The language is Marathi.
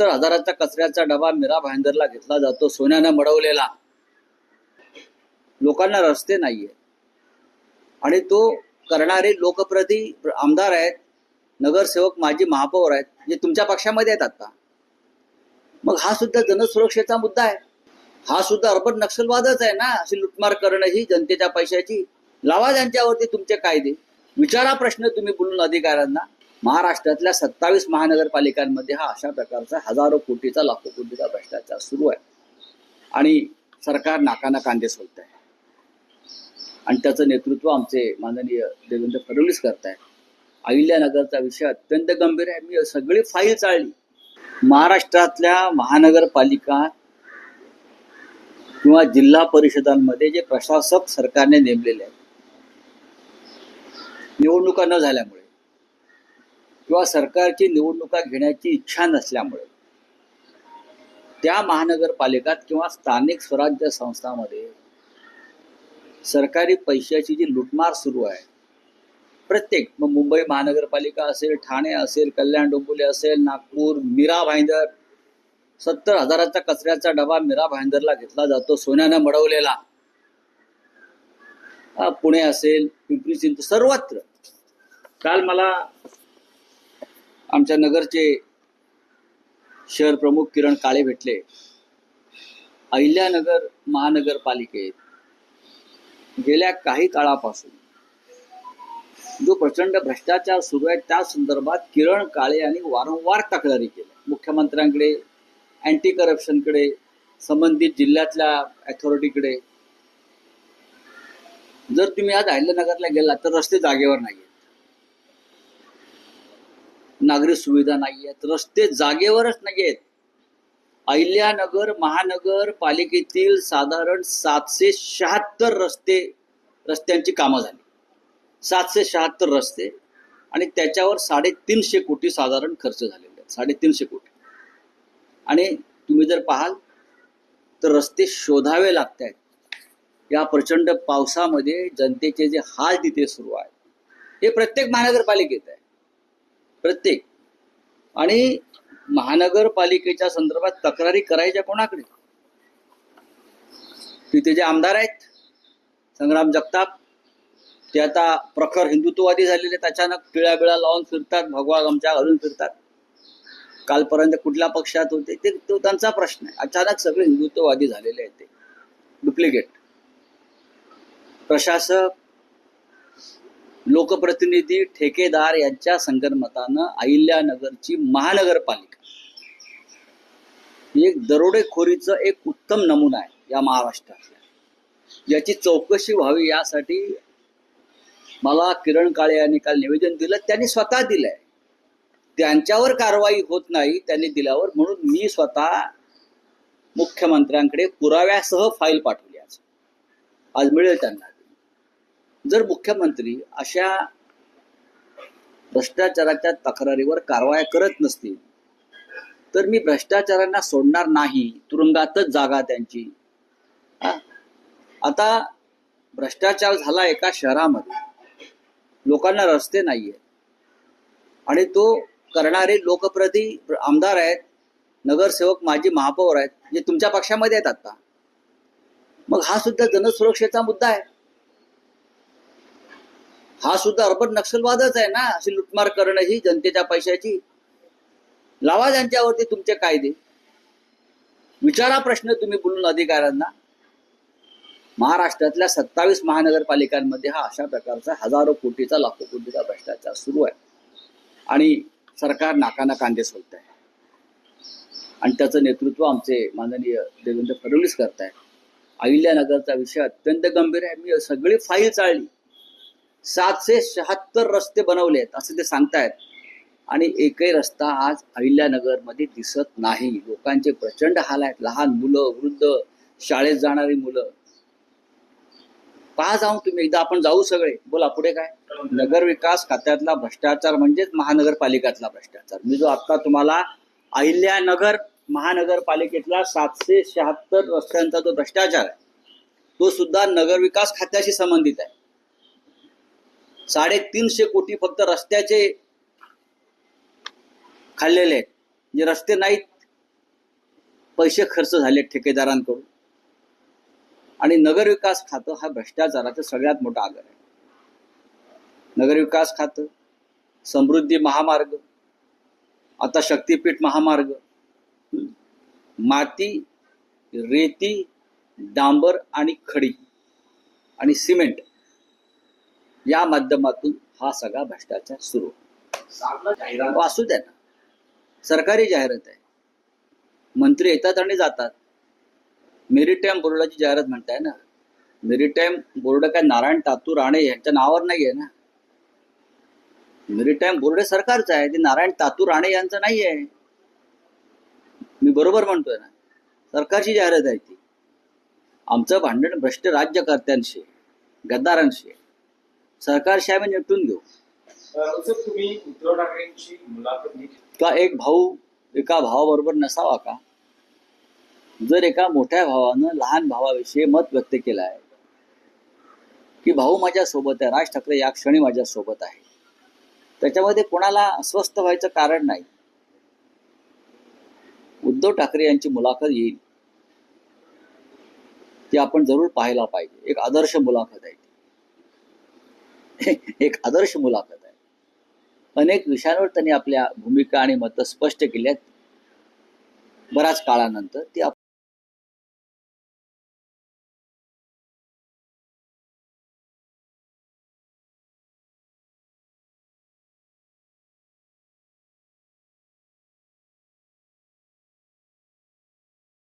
सत्तर हजाराचा कचऱ्याचा डबा मीरा भाईंदरला घेतला जातो सोन्यानं मडवलेला. लोकांना रस्ते नाहीये. आणि तो करणारे लोकप्रती आमदार आहेत नगरसेवक माजी महापौर आहेत जे तुमच्या पक्षामध्ये आहेत आता मग हा सुद्धा जनसुरक्षेचा मुद्दा आहे. हा सुद्धा अर्बन नक्षलवादच आहे ना अशी लुटमार करणं ही जनतेच्या पैशाची. लावा त्यांच्यावरती तुमचे कायदे. विचारा प्रश्न तुम्ही बोलून अधिकाऱ्यांना. महाराष्ट्रातल्या सत्तावीस महानगरपालिकांमध्ये हा अशा प्रकारचा हजारो कोटीचा लाखो कोटीचा भ्रष्टाचार सुरू आहे. आणि सरकार नाकाना कांदे सोडत आहे आणि त्याचं नेतृत्व आमचे माननीय देवेंद्र फडणवीस करत आहे अहिल्यानगरचा विषय अत्यंत गंभीर आहे. मी सगळी फाईल चाळली. महाराष्ट्रातल्या महानगरपालिका किंवा जिल्हा परिषदांमध्ये जे प्रशासक सरकारने नेमलेले आहेत निवडणुका न झाल्यामुळे. किंवा सरकारची निवडणुका घेण्याची इच्छा नसल्यामुळे त्या महानगरपालिकात किंवा स्थानिक स्वराज्य संस्थांमध्ये सरकारी पैशाची जी लुटमार सुरू आहे प्रत्येक मग मुंबई महानगरपालिका असेल ठाणे असेल कल्याण डोंबिवली असेल नागपूर मीरा भाईंदर सत्तर हजाराचा कचऱ्याचा डबा मीरा भाईंदरला घेतला जातो सोन्यानं मडवलेला. पुणे असेल पिंपरी चिंचवड सर्वत्र. काल मला आमच्या नगरचे शहर प्रमुख किरण काळे भेटले. अहिल्यानगर महानगरपालिकेत गेल्या काही काळापासून जो प्रचंड भ्रष्टाचार सुरू आहे त्या संदर्भात किरण काळे यांनी वारंवार तक्रारी केल्या. मुख्यमंत्र्यांकडे अँटी करप्शनकडे संबंधित जिल्ह्यातल्या अथॉरिटीकडे जर तुम्ही आज अहिल्यानगरला गेलात तर रस्ते जागेवर नाही नागरी सुविधा नाही आहेत. रस्ते जागेवरच नाही आहेत. अहिल्यानगर महानगर पालिकेतील साधारण सातशे शहात्तर रस्ते रस्त्यांची कामं झाली. सातशे शहात्तर रस्ते आणि त्याच्यावर साडेतीनशे कोटी साधारण खर्च झालेले आहेत. साडेतीनशे कोटी. आणि तुम्ही जर पाहाल तर रस्ते शोधावे लागत आहेत. या प्रचंड पावसामध्ये जनतेचे जे हाल तिथे सुरू आहेत हे प्रत्येक महानगरपालिकेत आहे. प्रत्येक. आणि महानगरपालिकेच्या संदर्भात तक्रारी करायच्या कोणाकडे? तिथे जे आमदार आहेत संग्राम जगताप ते आता प्रखर हिंदुत्ववादी झालेले आहेत. अचानक टिळ्या बिळा लावून फिरतात भगवा गमच्या घालून फिरतात. कालपर्यंत कुठल्या पक्षात होते ते तो त्यांचा प्रश्न आहे. अचानक सगळे हिंदुत्ववादी झालेले आहेत ते. डुप्लिकेट. प्रशासक लोकप्रतिनिधी ठेकेदार यांच्या संगनमतानं अहिल्यानगरची महानगरपालिका. एक दरोडेखोरीचं एक उत्तम नमुना आहे या महाराष्ट्रातल्या. याची चौकशी व्हावी यासाठी मला किरण काळे यांनी काल निवेदन दिलं. त्यांनी स्वतः दिलंय. त्यांच्यावर कारवाई होत नाही त्यांनी दिल्यावर म्हणून मी स्वतः मुख्यमंत्र्यांकडे पुराव्यासह फाईल पाठवली आज. आज मिळेल त्यांना. जर मुख्यमंत्री अशा भ्रष्टाचाराच्या तक्रारीवर कारवाया करत नसतील तर मी भ्रष्टाचारांना सोडणार नाही तुरुंगातच जागा त्यांची. आता भ्रष्टाचार झाला एका शहरामध्ये. लोकांना रस्ते नाहीये. आणि तो करणारे लोकप्रती आमदार आहेत नगरसेवक माजी महापौर आहेत जे तुमच्या पक्षामध्ये आहेत आता. मग हा सुद्धा जनसुरक्षेचा मुद्दा आहे. हा सुद्धा अर्बन नक्षलवादच आहे ना अशी लुटमार करणं ही जनतेच्या पैशाची. लावा त्यांच्यावरती तुमचे कायदे. विचारा प्रश्न तुम्ही बोलून अधिकाऱ्यांना. महाराष्ट्रातल्या सत्तावीस महानगरपालिकांमध्ये हा अशा प्रकारचा हजारो कोटीचा लाखो कोटीचा भ्रष्टाचार सुरू आहे. आणि सरकार नाकाना कांदे सोडत आहे आणि त्याचं नेतृत्व आमचे माननीय देवेंद्र फडणवीस करत आहे अहिल्यानगरचा विषय अत्यंत गंभीर आहे. मी सगळी फाईल चाळली. सातशे शहात्तर रस्ते बनवले आहेत असं ते सांगतायत. आणि एकही रस्ता आज अहिल्यानगरमध्ये दिसत नाही. लोकांचे प्रचंड हाल आहेत. लहान मुलं वृद्ध शाळेत जाणारी मुलं. पहा जाऊन तुम्ही. एकदा आपण जाऊ सगळे. बोला पुढे काय? नगर विकास खात्यातला भ्रष्टाचार म्हणजेच महानगरपालिकातला भ्रष्टाचार. मी जो आता तुम्हाला अहिल्यानगर महानगरपालिकेतला सातशे शहात्तर रस्त्यांचा जो भ्रष्टाचार आहे तो सुद्धा नगर विकास खात्याशी संबंधित आहे. साडेतीनशे कोटी फक्त रस्त्याचे खाल्लेले आहेत. जे रस्ते नाहीत पैसे खर्च झाले ठेकेदारांकडून. आणि नगरविकास खातं हा भ्रष्टाचाराचा सगळ्यात मोठा आगर आहे. नगरविकास खातं समृद्धी महामार्ग आता शक्तीपीठ महामार्ग माती रेती डांबर आणि खडी आणि सिमेंट या माध्यमातून हा सगळा भ्रष्टाचार सुरू. हो, असू द्या ना. सरकारी जाहिरात आहे. मंत्री येतात आणि जातात. मेरीटाईम बोर्डाची जाहिरात म्हणताय ना. मेरीटाईम बोर्ड काय नारायण तातू राणे यांच्या नावावर नाही आहे ना. मेरीटाईम बोर्ड सरकारचं आहे. ते नारायण तातू राणे यांचं नाही आहे मी बरोबर म्हणतोय ना. सरकारची जाहिरात आहे ती. आमचं भांडण भ्रष्ट राज्यकर्त्यांशी गद्दारांशी. आम्ही निपटून घेऊ. तुम्ही उद्धव ठाकरेंची मुलाखत का एक भाऊ एका भावाबरोबर नसावा का? जर एका मोठ्या भावानं लहान भावाविषयी मत व्यक्त केलं आहे की भाऊ माझ्या सोबत आहे राज ठाकरे या क्षणी माझ्या सोबत आहे त्याच्यामध्ये कोणाला अस्वस्थ व्हायचं कारण नाही. उद्धव ठाकरे यांची मुलाखत येईल. ती आपण जरूर पाहायला पाहिजे. एक आदर्श मुलाखत आहे. एक आदर्श मुलाखत आहे. अनेक विषयांवर त्यांनी आपल्या भूमिका आणि मतं स्पष्ट केली आहेत. बऱ्याच काळानंतर ती